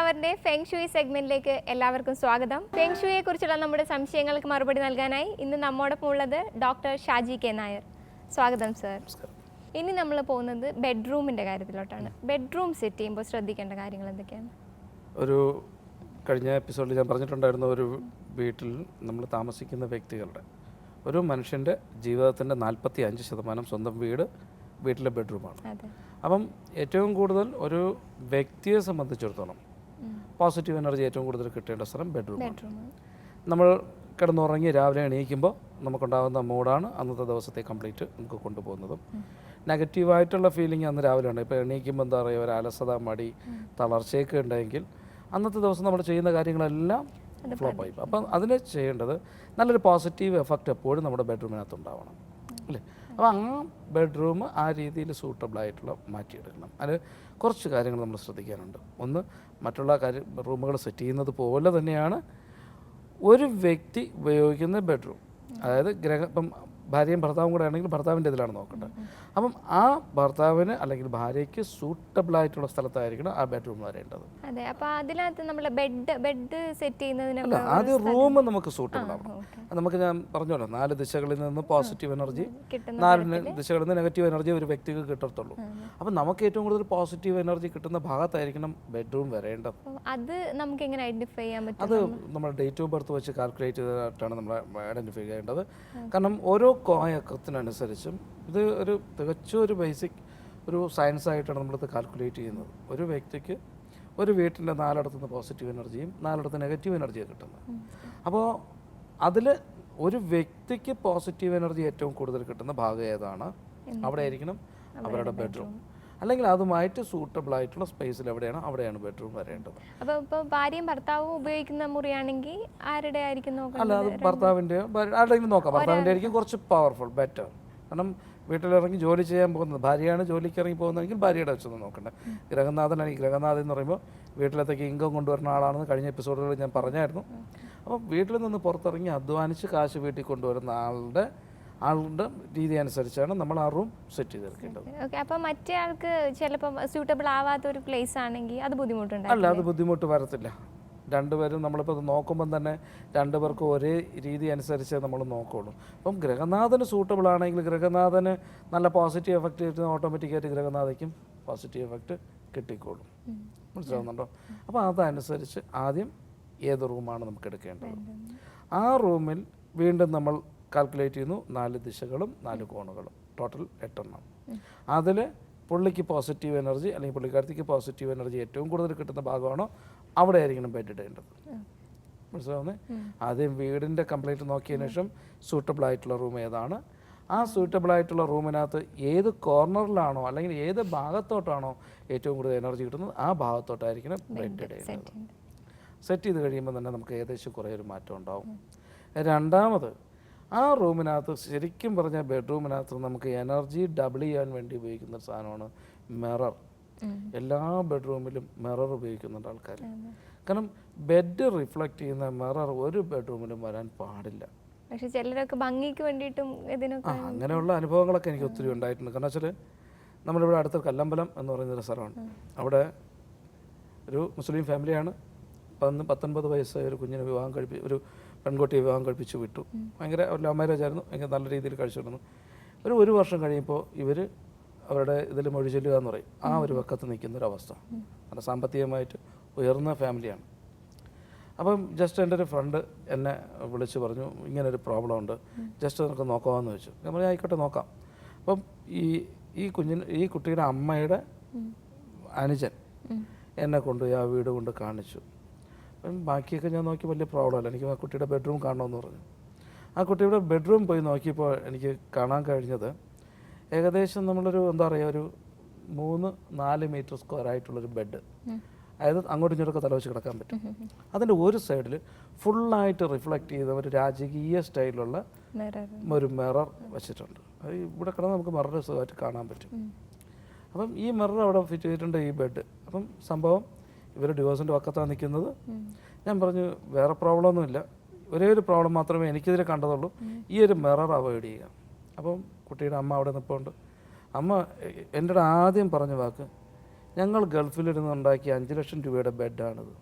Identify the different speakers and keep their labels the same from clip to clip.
Speaker 1: Ladies അവറിന്റെ Feng ഷുയി സെഗ്മെന്റിലേക്ക് എല്ലാവർക്കും സ്വാഗതം. Feng ഷുയെ കുറിച്ചുള്ള നമ്മുടെ സംശയങ്ങൾക്ക് മറുപടി നൽകാനായി ഇന്ന് നമ്മോടൊപ്പം ഉള്ളത് ഡോക്ടർ ഷാജി കെ നായർ. സ്വാഗതം സർ. ഇനി നമ്മൾ പോകുന്നത് ബെഡ്റൂമിന്റെ കാര്യത്തിലോട്ടാണ്. ബെഡ്റൂം സെറ്റ് ചെയ്യുമ്പോൾ ശ്രദ്ധിക്കേണ്ട കാര്യങ്ങൾ എന്തൊക്കെയാണ്?
Speaker 2: ഒരു കഴിഞ്ഞ എപ്പിസോഡിൽ ഞാൻ പറഞ്ഞിട്ടുണ്ടായിരുന്ന ഒരു വീട്ടിൽ നമ്മൾ താമസിക്കുന്ന വ്യക്തികളുടെ ഒരു മനുഷ്യന്റെ ജീവിതത്തിന്റെ നാൽപ്പത്തി അഞ്ച് ശതമാനം സ്വന്തം വീട് വീട്ടിലെ ബെഡ്റൂമാണ്. അപ്പം ഏറ്റവും കൂടുതൽ ഒരു വ്യക്തിയെ സംബന്ധിച്ചിടത്തോളം പോസിറ്റീവ് എനർജി ഏറ്റവും കൂടുതൽ കിട്ടേണ്ട സ്ഥലം ബെഡ്റൂമാണ്
Speaker 1: ബെഡ്റൂം
Speaker 2: നമ്മൾ കിടന്നുറങ്ങി രാവിലെ എണീക്കുമ്പോൾ നമുക്കുണ്ടാകുന്ന മൂഡാണ് അന്നത്തെ ദിവസത്തെ കംപ്ലീറ്റ് നമുക്ക് കൊണ്ടുപോകുന്നതും. നെഗറ്റീവായിട്ടുള്ള ഫീലിംഗ് അന്ന് രാവിലെ ഉണ്ട്. ഇപ്പോൾ എണീക്കുമ്പോൾ എന്താ പറയുക ഒരു അലസത മടി തളർച്ചയൊക്കെ ഉണ്ടെങ്കിൽ അന്നത്തെ ദിവസം നമ്മൾ ചെയ്യുന്ന കാര്യങ്ങളെല്ലാം ഫ്ലോപ്പ് ആയി. അപ്പം അതിന് ചെയ്യേണ്ടത് നല്ലൊരു പോസിറ്റീവ് എഫക്റ്റ് എപ്പോഴും നമ്മുടെ ബെഡ്റൂമിനകത്ത് ഉണ്ടാവണം. അല്ലേ? അപ്പോൾ ആ ബെഡ്റൂം ആ രീതിയിൽ സൂട്ടബിൾ ആയിട്ടുള്ള മാറ്റിയെടുക്കണം. അതിൽ കുറച്ച് കാര്യങ്ങൾ നമ്മൾ ശ്രദ്ധിക്കാനുണ്ട്. ഒന്ന് മറ്റുള്ള കാര്യം റൂമുകൾ സെറ്റ് ചെയ്യുന്നത് പോലെ തന്നെയാണ് ഒരു വ്യക്തി ഉപയോഗിക്കുന്ന ബെഡ്റൂം. അതായത് ഗ്രഹ ഇപ്പം ഭാര്യയും ഭർത്താവും കൂടെ ആണെങ്കിൽ ഭർത്താവിന്റെ ഇതിലാണ് നോക്കേണ്ടത്. അപ്പം ആ ഭർത്താവിന് അല്ലെങ്കിൽ ഭാര്യയ്ക്ക് സൂട്ടബിൾ ആയിട്ടുള്ള സ്ഥലത്തായിരിക്കണം ആ ബെഡ്റൂം വരേണ്ടത്.
Speaker 1: അതെ അപ്പൊ അതിനകത്ത് നമ്മൾ ബെഡ് ബെഡ് സെറ്റ് ചെയ്യുന്നതിന്
Speaker 2: ആദ്യം റൂം നമുക്ക് സൂട്ടബിൾ ആവണം. നമുക്ക് ഞാൻ പറഞ്ഞല്ലോ നാല് ദിശകളിൽ നിന്ന് പോസിറ്റീവ് എനർജി നാല് ദിശകളിൽ നിന്ന് നെഗറ്റീവ് എനർജി ഒരു വ്യക്തിക്ക് കിട്ടത്തുള്ളൂ. അപ്പം നമുക്ക് ഏറ്റവും കൂടുതൽ പോസിറ്റീവ് എനർജി കിട്ടുന്ന ഭാഗത്തായിരിക്കണം ബെഡ്റൂം വരേണ്ടത്.
Speaker 1: അത് നമുക്ക് എങ്ങനെ ഐഡന്റിഫൈ ചെയ്യാൻ പറ്റും?
Speaker 2: അത് നമ്മുടെ ഡേറ്റ് ഓഫ് ബർത്ത് വെച്ച് കാൽക്കുലേറ്റ് ചെയ്തിട്ടാണ് നമ്മൾ ഐഡന്റിഫൈ ചെയ്യേണ്ടത്. കാരണം ഓരോ കോയക്കത്തിനനുസരിച്ചും ഇത് ഒരു തികച്ചും ഒരു ബേസിക് ഒരു സയൻസ് ആയിട്ടാണ് നമ്മളിത് കാൽക്കുലേറ്റ് ചെയ്യുന്നത്. ഒരു വ്യക്തിക്ക് ഒരു വീട്ടിന്റെ നാലിടത്തുനിന്ന് പോസിറ്റീവ് എനർജിയും നാലിടത്ത് നെഗറ്റീവ് എനർജിയും കിട്ടുന്നത്. അപ്പോൾ അതിൽ ഒരു വ്യക്തിക്ക് പോസിറ്റീവ് എനർജി ഏറ്റവും കൂടുതൽ കിട്ടുന്ന ഭാഗം ഏതാണ്? അവിടെ ആയിരിക്കണം. അവരുടെ ബെഡ്റൂം അല്ലെങ്കിൽ അതുമായിട്ട് സൂട്ടബിൾ ആയിട്ടുള്ള സ്പേസിൽ എവിടെയാണ് അവിടെയാണ് ബെഡ്റൂം വരേണ്ടത്.
Speaker 1: അപ്പോൾ ഭാര്യയും ഭർത്താവും ഉപയോഗിക്കുന്ന മുറിയാണെങ്കിൽ ആരുടെ ആയിരിക്കും
Speaker 2: അല്ല അത് ഭർത്താവിന്റെ ആരുടെയെങ്കിലും നോക്കാം. ഭർത്താവിന്റെ ആയിരിക്കും കുറച്ച് പവർഫുൾ ബെറ്റർ കാരണം വീട്ടിലിറങ്ങി ജോലി ചെയ്യാൻ പോകുന്നത്. ഭാര്യയാണ് ജോലിക്ക് ഇറങ്ങി പോകുന്നതെങ്കിൽ ഭാര്യയുടെ വെച്ചൊന്ന് നോക്കണ്ടേ. ഈ ഗ്രഹനാഥൻ എന്ന് പറയുമ്പോൾ വീട്ടിലത്തേക്ക് ഇൻകം കൊണ്ടുവരുന്ന ആളാണെന്ന് കഴിഞ്ഞ എപ്പിസോഡുകളിൽ ഞാൻ പറഞ്ഞായിരുന്നു. അപ്പോൾ വീട്ടിൽ നിന്ന് പുറത്തിറങ്ങി അധ്വാനിച്ച് കാശ് വീട്ടിൽ കൊണ്ടുവരുന്ന ആളുടെ ആളുടെ രീതി അനുസരിച്ചാണ് നമ്മൾ ആ റൂം സെറ്റ് ചെയ്തെടുക്കേണ്ടത്.
Speaker 1: ഓക്കെ അപ്പൊ മറ്റേ ആൾക്ക് ചിലപ്പോൾ സ്യൂട്ടബിൾ ആവാത്ത ഒരു പ്ലേസ് ആണെങ്കിൽ അത് ബുദ്ധിമുട്ടുണ്ടാവും
Speaker 2: അല്ല അത് ബുദ്ധിമുട്ട് വരത്തില്ല. രണ്ടുപേരും നമ്മളിപ്പോൾ അത് നോക്കുമ്പം തന്നെ രണ്ടുപേർക്കും ഒരേ രീതി അനുസരിച്ച് നമ്മൾ നോക്കുള്ളൂ. അപ്പം ഗ്രഹനാഥന് സൂട്ടബിൾ ആണെങ്കിൽ ഗ്രഹനാഥന് നല്ല പോസിറ്റീവ് എഫക്റ്റ് കിട്ടുന്ന ഓട്ടോമാറ്റിക്കായിട്ട് ഗ്രഹനാഥയ്ക്കും പോസിറ്റീവ് എഫക്റ്റ് കിട്ടിക്കോളും. മനസ്സിലാവുന്നുണ്ടോ? അപ്പോൾ അതനുസരിച്ച് ആദ്യം ഏത് റൂമാണ് നമുക്ക് എടുക്കേണ്ടത്? ആ റൂമിൽ വീണ്ടും നമ്മൾ കാൽക്കുലേറ്റ് ചെയ്യുന്നു നാല് ദിശകളും നാല് കോണുകളും. ടോട്ടൽ എട്ടെണ്ണം. അതിൽ പുള്ളിക്ക് പോസിറ്റീവ് എനർജി അല്ലെങ്കിൽ പുള്ളിക്കാരത്തിക്ക് പോസിറ്റീവ് എനർജി ഏറ്റവും കൂടുതൽ കിട്ടുന്ന ഭാഗമാണോ അവിടെ ആയിരിക്കണം ബെഡ് ഇടേണ്ടത് മനസ്സിലാവുന്നേ? ആദ്യം വീടിന്റെ കംപ്ലീറ്റ് നോക്കിയതിന് ശേഷം സൂട്ടബിൾ ആയിട്ടുള്ള റൂം ഏതാണ്. ആ സൂട്ടബിൾ ആയിട്ടുള്ള റൂമിനകത്ത് ഏത് കോർണറിലാണോ അല്ലെങ്കിൽ ഏത് ഭാഗത്തോട്ടാണോ ഏറ്റവും കൂടുതൽ എനർജി കിട്ടുന്നത് ആ ഭാഗത്തോട്ടായിരിക്കണം ബെഡ് ഇടേണ്ടത്. സെറ്റ് ചെയ്ത് കഴിയുമ്പോൾ തന്നെ നമുക്ക് ഏകദേശം കുറേ ഒരു മാറ്റം ഉണ്ടാവും. രണ്ടാമത് ആ റൂമിനകത്ത് ശരിക്കും പറഞ്ഞാൽ ബെഡ്റൂമിനകത്ത് നമുക്ക് എനർജി ഡബിൾ ചെയ്യാൻ വേണ്ടി ഉപയോഗിക്കുന്ന ഒരു സാധനമാണ് മിറർ എല്ലാ ബെഡ്റൂമിലും മിറർ ഉപയോഗിക്കുന്നുണ്ട് ആൾക്കാർ കാരണം ബെഡ് റിഫ്ലക്റ്റ് ചെയ്യുന്ന മിറർ ഒരു ബെഡ്റൂമിലും വരാൻ പാടില്ല.
Speaker 1: പക്ഷെ ചിലരൊക്കെ ഭംഗിക്ക് വേണ്ടിയിട്ടും ഇതിനൊക്കെ
Speaker 2: അങ്ങനെയുള്ള അനുഭവങ്ങളൊക്കെ എനിക്ക് ഒത്തിരി ഉണ്ടായിട്ടുണ്ട്. കാരണം വെച്ചാൽ നമ്മളിവിടെ അടുത്ത കല്ലമ്പലം എന്ന് പറയുന്നൊരു സ്ഥലമാണ് അവിടെ ഒരു മുസ്ലിം ഫാമിലിയാണ്. പതിനൊന്ന് പത്തൊൻപത് വയസ്സായ ഒരു കുഞ്ഞിനെ വിവാഹം കഴിപ്പി ഒരു പെൺകുട്ടിയെ വിവാഹം കഴിപ്പിച്ച് വിട്ടു. ഭയങ്കര ഒരു ലവ് മാരേജ് ആയിരുന്നു ഭയങ്കര നല്ല രീതിയിൽ കഴിച്ചിരുന്നു ഒരു ഒരു വർഷം കഴിയുമ്പോൾ ഇവർ അവരുടെ ഇതിൽ മൊഴി ചൊല്ലുക എന്ന് പറയും. ആ ഒരു പക്കത്ത് നിൽക്കുന്ന ഒരു അവസ്ഥ. നല്ല സാമ്പത്തികമായിട്ട് ഉയർന്ന ഫാമിലിയാണ്. അപ്പം ജസ്റ്റ് എന്റെ ഒരു ഫ്രണ്ട് എന്നെ വിളിച്ച് പറഞ്ഞു ഇങ്ങനൊരു പ്രോബ്ലം ഉണ്ട്. ജസ്റ്റ് നമുക്ക് നോക്കാമെന്ന് ചോദിച്ചു. ഞാൻ ആയിക്കോട്ടെ നോക്കാം. അപ്പം ഈ ഈ കുഞ്ഞിന് ഈ കുട്ടിയുടെ അമ്മയുടെ അനുജൻ എന്നെ കൊണ്ടുപോയി ആ വീട് കൊണ്ട് കാണിച്ചു. അപ്പം ബാക്കിയൊക്കെ ഞാൻ നോക്കി വലിയ പ്രോബ്ലമല്ല എനിക്ക് ആ കുട്ടിയുടെ ബെഡ്റൂം കാണണമെന്ന് പറഞ്ഞു. ആ കുട്ടിയുടെ ബെഡ്റൂം പോയി നോക്കിയപ്പോൾ എനിക്ക് കാണാൻ കഴിഞ്ഞത് ഏകദേശം നമ്മളൊരു എന്താ പറയുക ഒരു മൂന്ന് നാല് മീറ്റർ സ്ക്വയർ ആയിട്ടുള്ളൊരു ബെഡ്. അതായത് അങ്ങോട്ടും ഇങ്ങോട്ടൊക്കെ തല വെച്ച് കിടക്കാൻ പറ്റും. അതിന്റെ ഒരു സൈഡിൽ ഫുള്ളായിട്ട് റിഫ്ലക്റ്റ് ചെയ്ത ഒരു രാജകീയ സ്റ്റൈലുള്ള ഒരു മിറർ വെച്ചിട്ടുണ്ട്. അത് ഇവിടെ കിടന്ന് നമുക്ക് മിറർ സുഖമായിട്ട് കാണാൻ പറ്റും. അപ്പം ഈ മിറർ അവിടെ ഫിറ്റ് ചെയ്തിട്ടുണ്ട് ഈ ബെഡ്. അപ്പം സംഭവം ഇവർ ഡിവോഴ്സിന്റെ പക്കത്താണ് നിൽക്കുന്നത്. ഞാൻ പറഞ്ഞു വേറെ പ്രോബ്ലം ഒന്നുമില്ല. ഒരേ ഒരു പ്രോബ്ലം മാത്രമേ എനിക്കിതിൽ കണ്ടതുള്ളൂ. ഈ ഒരു മിറർ അവോയ്ഡ് ചെയ്യുക. അപ്പം കുട്ടിയുടെ അമ്മ അവിടെ നിൽപ്പുണ്ട് അമ്മ എന്റെ ആദ്യം പറഞ്ഞ വാക്ക് ഞങ്ങൾ ഗൾഫിലിരുന്ന് ഉണ്ടാക്കിയ അഞ്ച് ലക്ഷം രൂപയുടെ ബെഡാണിത്.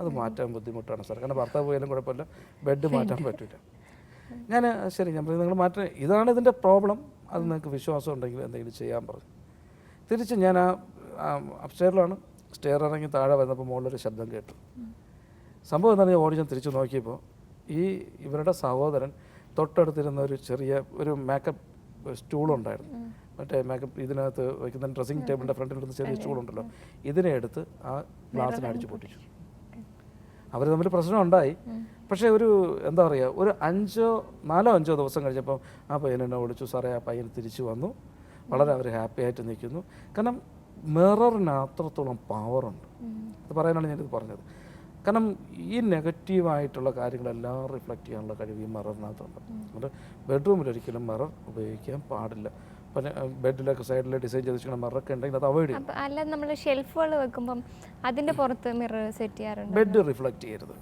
Speaker 2: അത് മാറ്റാൻ ബുദ്ധിമുട്ടാണ് സാർ. കാരണം ഭർത്താവ് പോയാലും കുഴപ്പമില്ല. ബെഡ് മാറ്റാൻ പറ്റില്ല ഞാൻ ശരി ഞാൻ പറഞ്ഞു നിങ്ങൾ മാറ്റ ഇതാണ് ഇതിന്റെ പ്രോബ്ലം. അത് നിങ്ങൾക്ക് വിശ്വാസം ഉണ്ടെങ്കിൽ എന്തെങ്കിലും ചെയ്യാൻ പറഞ്ഞു തിരിച്ച് ഞാൻ ആ അപ്സ്റ്റെയറിലാണ്. സ്റ്റെയർ ഇറങ്ങി താഴെ വന്നപ്പോൾ മുകളിലൊരു ശബ്ദം കേട്ടു. സംഭവം എന്താണെന്ന് ഞാൻ ഓടി ഞാൻ തിരിച്ചു നോക്കിയപ്പോൾ ഈ ഇവരുടെ സഹോദരൻ തൊട്ടടുത്തിരുന്ന ഒരു ചെറിയ ഒരു മേക്കപ്പ് സ്റ്റൂളുണ്ടായിരുന്നു മറ്റേ മേക്കപ്പ് ഇതിനകത്ത് വയ്ക്കുന്ന ഡ്രസ്സിംഗ് ടേബിളിന്റെ ഫ്രണ്ടിലിരുന്ന ചെറിയ സ്റ്റൂളുണ്ടല്ലോ ഇതിനെ എടുത്ത് ആ ഗ്ലാസ്സിനെ അടിച്ച് പൊട്ടിച്ചു. അവർ തമ്മിൽ പ്രശ്നം ഉണ്ടായി. പക്ഷേ ഒരു എന്താ പറയുക ഒരു അഞ്ചോ നാലോ അഞ്ചോ ദിവസം കഴിഞ്ഞപ്പം ആ പയ്യൻ എന്നെ വിളിച്ചു സാറേ ആ പയ്യൻ തിരിച്ചു വന്നു. വളരെ അവർ ഹാപ്പി ആയിട്ട് നിൽക്കുന്നു. കാരണം മിററിന് അത്രത്തോളം പവറുണ്ട് അത് പറയാനാണ് ഞാനിത് പറഞ്ഞത്. കാരണം ഈ നെഗറ്റീവായിട്ടുള്ള കാര്യങ്ങളെല്ലാം റിഫ്ലക്റ്റ് ചെയ്യാനുള്ള കഴിവ് ഈ മിററിനകത്തുണ്ട് അതുകൊണ്ട് ബെഡ്റൂമിൽ ഒരിക്കലും മിറർ ഉപയോഗിക്കാൻ പാടില്ല. ബെഡിലൊക്കെ സൈഡിൽ ഡിസൈൻ ചെയ്ത് വെച്ചിരിക്കുന്ന മിററൊക്കെ ഉണ്ടെങ്കിൽ അത് അവോയ്ഡ് ചെയ്യും
Speaker 1: അല്ലാതെ നമ്മൾ ഷെൽഫുകൾ വെക്കുമ്പം അതിന്റെ പുറത്ത് മിറർ സെറ്റ് ചെയ്യാറുണ്ട്?
Speaker 2: ബെഡ് റിഫ്ലക്റ്റ് ചെയ്യരുത്.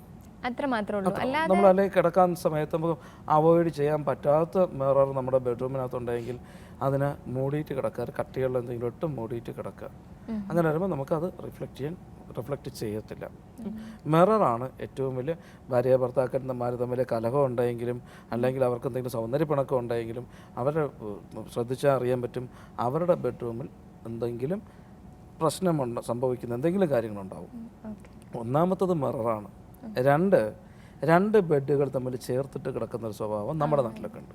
Speaker 1: അത്ര മാത്രമേ ഉള്ളൂ. അല്ലാതെ
Speaker 2: നമ്മൾ അല്ലെങ്കിൽ കിടക്കാൻ സമയത്ത് നമുക്ക് അവോയ്ഡ് ചെയ്യാൻ പറ്റാത്ത മിറർ നമ്മുടെ ബെഡ്റൂമിനകത്തുണ്ടെങ്കിൽ അതിനെ മൂടിയിട്ട് കിടക്കുക. കട്ടികളിൽ എന്തെങ്കിലും ഇട്ട് മൂടിയിട്ട് കിടക്കുക. അങ്ങനെ വരുമ്പോൾ നമുക്കത് റിഫ്ലക്റ്റ് ചെയ്യാൻ റിഫ്ലക്റ്റ് ചെയ്യത്തില്ല. മിററാണ് ഏറ്റവും വലിയ ഭാര്യ ഭർത്താക്കന്മാർ തമ്മിൽ കലഹം ഉണ്ടെങ്കിലും അല്ലെങ്കിൽ അവർക്ക് എന്തെങ്കിലും സൗന്ദര്യപ്പിണക്കം ഉണ്ടെങ്കിലും അവരെ ശ്രദ്ധിച്ചാൽ അറിയാൻ പറ്റും അവരുടെ ബെഡ്റൂമിൽ എന്തെങ്കിലും പ്രശ്നമുണ്ട് സംഭവിക്കുന്ന എന്തെങ്കിലും കാര്യങ്ങളുണ്ടാവും. ഒന്നാമത്തത് മിററാണ്. രണ്ട് രണ്ട് ബെഡുകൾ തമ്മിൽ ചേർത്തിട്ട് കിടക്കുന്ന ഒരു സ്വഭാവം നമ്മുടെ നാട്ടിലൊക്കെ ഉണ്ട്.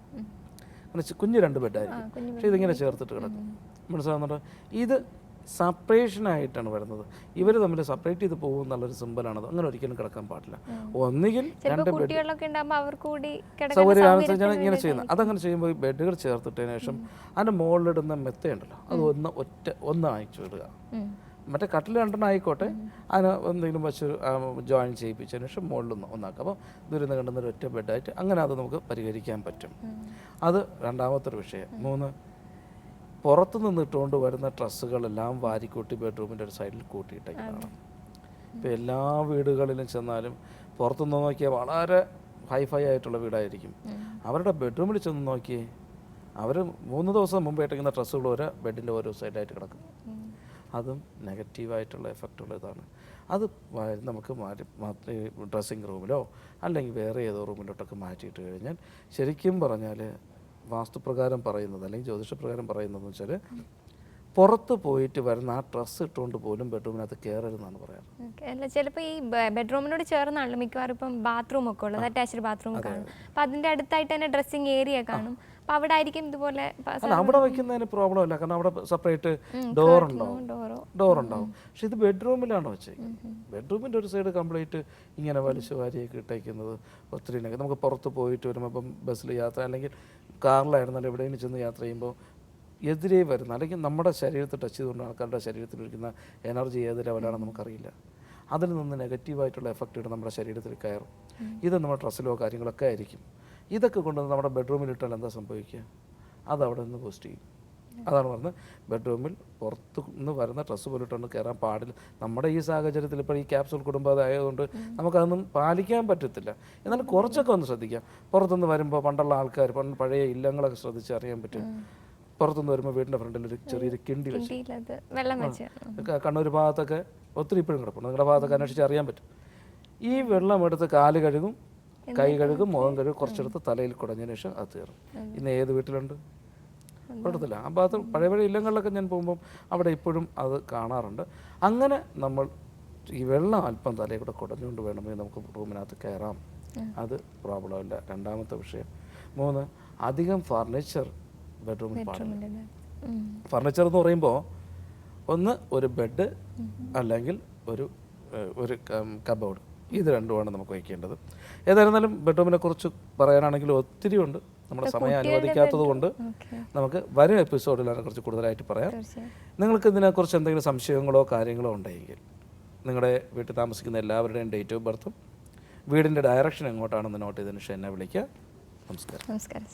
Speaker 2: കുഞ്ഞു രണ്ട് ബെഡായിരിക്കും. പക്ഷേ ഇതിങ്ങനെ ചേർത്തിട്ട് കിടക്കും. മനസ്സിലാകുന്നുണ്ട് ഇത് ആയിട്ടാണ് വരുന്നത്. ഇവർ തമ്മിൽ സെപ്പറേറ്റ് ചെയ്ത് പോകും എന്നുള്ളൊരു സിമ്പലാണത് അങ്ങനെ ഒരിക്കലും കിടക്കാൻ പാടില്ല. ഒന്നുകിൽ രണ്ട് ബെഡ് സൗകര്യം ഇങ്ങനെ ചെയ്യുന്നത്. അതങ്ങനെ ചെയ്യുമ്പോൾ ഈ ബെഡുകൾ ചേർത്തിട്ടതിന് ശേഷം അതിന്റെ മുകളിലിടുന്ന മെത്തയുണ്ടല്ലോ അത് ഒന്ന് ഒറ്റ ഒന്ന് അയച്ചു വിടുക മറ്റേ കട്ടിൽ രണ്ടെണ്ണം ആയിക്കോട്ടെ. അതിന് എന്തെങ്കിലും വെച്ച് ജോയിൻ ചെയ്യിപ്പിച്ചതിന് ശേഷം മുകളിൽ ഒന്ന് ഒന്നാക്കുക. അപ്പോൾ ദുരിതം കണ്ടുന്ന ഒരു ഒറ്റ ബെഡായിട്ട് അങ്ങനെ അത് നമുക്ക് പരിഹരിക്കാൻ പറ്റും. അത് രണ്ടാമത്തെ ഒരു വിഷയം മൂന്ന് പുറത്ത് നിന്ന് ഇട്ടുകൊണ്ട് വരുന്ന ഡ്രസ്സുകളെല്ലാം വാരിക്കൂട്ടി ബെഡ്റൂമിന്റെ ഒരു സൈഡിൽ കൂട്ടിയിട്ടേക്കാണ് ഇപ്പോൾ എല്ലാ വീടുകളിലും ചെന്നാലും പുറത്തുനിന്ന് നോക്കിയാൽ വളരെ ഹൈഫൈ ആയിട്ടുള്ള വീടായിരിക്കും. അവരുടെ ബെഡ്റൂമിൽ ചെന്ന് നോക്കിയേ അവർ മൂന്ന് ദിവസം മുമ്പ് ഇട്ടിരിക്കുന്ന ഡ്രസ്സുകൾ ഓരോ ബെഡിന്റെ ഓരോ സൈഡായിട്ട് കിടക്കും അതും നെഗറ്റീവായിട്ടുള്ള എഫക്റ്റ് ഉള്ളതാണ് അത് നമുക്ക് മാറ്റി ഡ്രസ്സിങ് റൂമിലോ അല്ലെങ്കിൽ വേറെ ഏതോ റൂമിലോട്ടൊക്കെ മാറ്റിയിട്ട് കഴിഞ്ഞാൽ ശരിക്കും പറഞ്ഞാൽ വാസ്തുപ്രകാരം പറയുന്നത് അല്ലെങ്കിൽ ജ്യോതിഷപ്രകാരം പറയുന്നതെന്ന് വെച്ചാൽ പുറത്ത് പോയിട്ട് വരുന്ന ആ ഡ്രസ്സ് ഇട്ടുകൊണ്ട് പോലും ബെഡ്റൂമിനകത്ത് കയറരുതെന്നാണ് പറയാറ്.
Speaker 1: അല്ല ചിലപ്പോൾ ഈ ബെഡ്റൂമിനോട് ചേർന്നാണല്ലോ മിക്കവാറും ഇപ്പം ബാത്റൂം ഒക്കെ ഉള്ളത് അറ്റാച്ച്ഡ് ബാത്റൂം കാണും. അപ്പം അതിന്റെ അടുത്തായിട്ട് തന്നെ ഡ്രസ്സിങ് ഏരിയ കാണും. അപ്പം അവിടെ ആയിരിക്കും ഇതുപോലെ
Speaker 2: അവിടെ വയ്ക്കുന്നതിന് പ്രോബ്ലം ഇല്ല. കാരണം അവിടെ സെപ്പറേറ്റ് ഡോർ ഉണ്ടാവും. ഡോർ ഉണ്ടാവും. പക്ഷെ ഇത് ബെഡ്റൂമിലാണ് വെച്ചേക്കുന്നത്. ബെഡ്റൂമിന്റെ ഒരു സൈഡ് കംപ്ലീറ്റ് ഇങ്ങനെ വലിച്ചു വാരിയൊക്കെ ഇട്ടേക്കുന്നത് ഒത്തിരി നമുക്ക് പുറത്ത് പോയിട്ട് വരുമ്പോൾ ഇപ്പം ബസ്സിൽ യാത്ര അല്ലെങ്കിൽ കാറിലായിരുന്നാലും എവിടെയെങ്കിലും ചെന്ന് യാത്ര ചെയ്യുമ്പോൾ എതിരെ വരുന്ന അല്ലെങ്കിൽ നമ്മുടെ ശരീരത്തെ ടച്ച് ചെയ്തുകൊണ്ട് ആൾക്കാരുടെ ശരീരത്തിൽ ഇരിക്കുന്ന എനർജി ഏത് ലെവലാണെന്ന് നമുക്കറിയില്ല. അതിൽ നിന്ന് നെഗറ്റീവായിട്ടുള്ള എഫക്റ്റുകൾ നമ്മുടെ ശരീരത്തിൽ കയറും. ഇത് നമ്മുടെ ഡ്രസ്സിലോ കാര്യങ്ങളൊക്കെ ആയിരിക്കും. ഇതൊക്കെ കൊണ്ടുവന്ന് നമ്മുടെ ബെഡ്റൂമിലിട്ടാൽ എന്താ സംഭവിക്കുക? അത് അവിടെ നിന്ന് പോസ്റ്റ് ചെയ്യും. അതാണ് പറഞ്ഞത്. ബെഡ്റൂമിൽ പുറത്ത് നിന്ന് വരുന്ന ഡ്രസ്സ് പോലും ഇട്ടുകൊണ്ട് കയറാൻ പാടില്ല. നമ്മുടെ ഈ സാഹചര്യത്തിൽ ഇപ്പോൾ ഈ ക്യാപ്സൂൾ കുടുംബം ആയതുകൊണ്ട് നമുക്കതൊന്നും പാലിക്കാൻ പറ്റത്തില്ല. എന്നാൽ കുറച്ചൊക്കെ ഒന്ന് ശ്രദ്ധിക്കാം. പുറത്തുനിന്ന് വരുമ്പോൾ പണ്ടുള്ള ആൾക്കാർ പണ്ട് പഴയ ഇല്ലങ്ങളൊക്കെ ശ്രദ്ധിച്ച് അറിയാൻ പറ്റും. പുറത്തുനിന്ന് വരുമ്പോൾ വീടിന്റെ ഫ്രണ്ടിൽ ഒരു ചെറിയൊരു കിണ്ടി വെച്ച്. കണ്ണൂർ ഭാഗത്തൊക്കെ ഒത്തിരി ഇപ്പോഴും കിടപ്പുണ്ട്. നിങ്ങളുടെ ഭാഗത്തൊക്കെ അന്വേഷിച്ച് അറിയാൻ പറ്റും. ഈ വെള്ളം എടുത്ത് കാൽ കഴുകും കൈ കഴുകും മുഖം കഴുകും കുറച്ചെടുത്ത് തലയിൽ കുടഞ്ഞതിന് ശേഷം അത് തീർന്നു ഇന്ന് ഏത് വീട്ടിലുണ്ട്? കുഴപ്പത്തില്ല ആ ഭാഗത്ത് പഴയ പഴയ ഇല്ലങ്ങളിലൊക്കെ ഞാൻ പോകുമ്പം അവിടെ ഇപ്പോഴും അത് കാണാറുണ്ട്. അങ്ങനെ നമ്മൾ ഈ വെള്ളം അല്പം തലയിൽ കൂടെ കുടഞ്ഞുകൊണ്ട് വേണമെങ്കിൽ നമുക്ക് റൂമിനകത്ത് കയറാം. അത് പ്രോബ്ലം ഇല്ല രണ്ടാമത്തെ വിഷയം. മൂന്ന് അധികം ഫർണിച്ചർ ബെഡ്റൂമിൽ പാടില്ല. ഫർണിച്ചർ എന്ന് പറയുമ്പോൾ ഒന്ന് ഒരു ബെഡ് അല്ലെങ്കിൽ ഒരു ഒരു കബോർഡ്. ഇത് രണ്ടുമാണ് നമുക്ക് വയ്ക്കേണ്ടത്. ഏതായിരുന്നാലും ബെഡ്റൂമിനെ കുറിച്ച് പറയാനാണെങ്കിൽ ഒത്തിരി ഉണ്ട്. നമ്മുടെ സമയം അനുവദിക്കാത്തത് കൊണ്ട് നമുക്ക് വരും എപ്പിസോഡിൽ അതിനെക്കുറിച്ച് കൂടുതലായിട്ട് പറയാം. നിങ്ങൾക്ക് ഇതിനെക്കുറിച്ച് എന്തെങ്കിലും സംശയങ്ങളോ കാര്യങ്ങളോ ഉണ്ടെങ്കിൽ നിങ്ങളുടെ വീട്ടിൽ താമസിക്കുന്ന എല്ലാവരുടെയും ഡേറ്റ് ഓഫ് ബർത്തും വീടിന്റെ ഡയറക്ഷൻ എങ്ങോട്ടാണെന്ന് നോട്ട് ചെയ്തതിന് ശേഷം എന്നെ വിളിക്കുക. നമസ്കാരം.
Speaker 1: നമസ്കാരം.